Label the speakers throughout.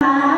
Speaker 1: Bye.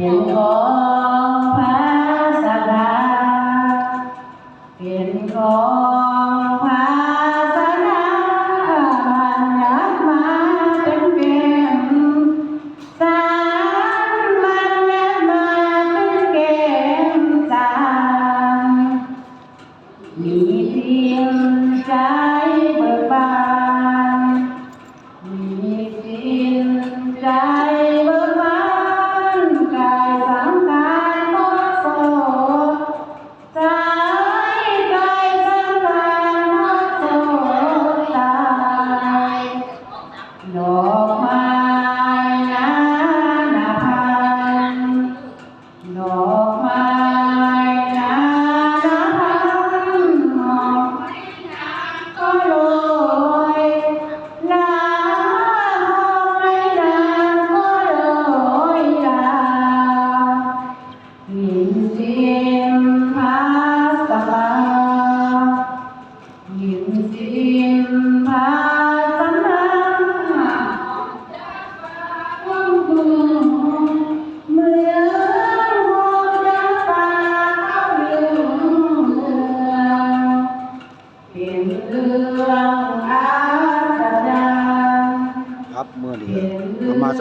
Speaker 1: 如果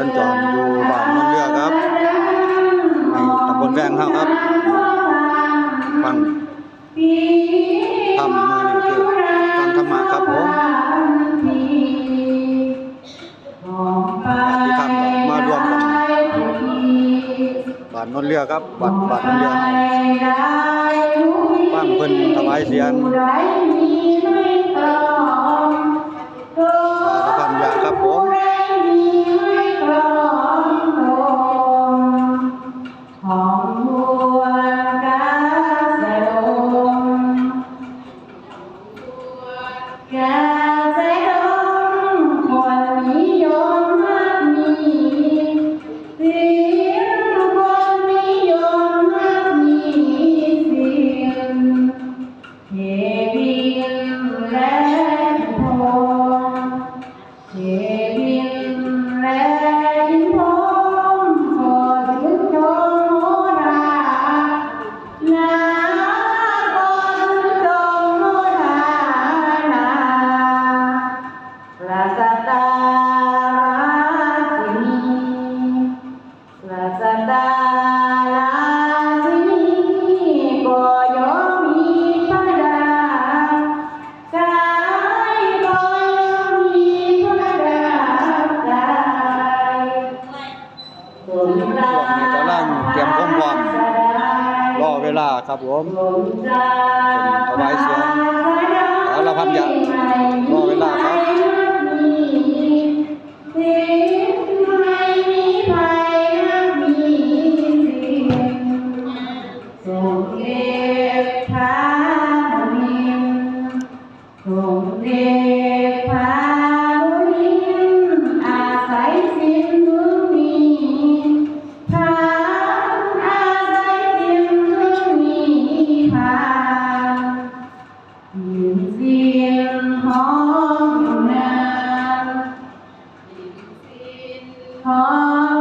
Speaker 1: ญจรอยู่บ้านนนเรือ
Speaker 2: ครับตำบลแวงเฮาครับฟังทำมือนี่คือฟังธรรมะครับผมที่ทำมารวมกันบ้านนนเรือครับบ้านบ้านนนเรือฟังเพิ่นถวายเสียง
Speaker 1: ช่วงนี้กำลังเตรียมพร้อมพร้อมรอเวลาครับ
Speaker 2: ผมถวายเสียงแล้วเราพันยารอเวลาค
Speaker 1: รับ Ah.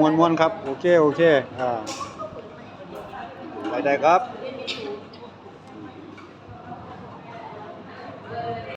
Speaker 1: มวนมวนครับ โอเค โอเค อ่าไปได้ครับ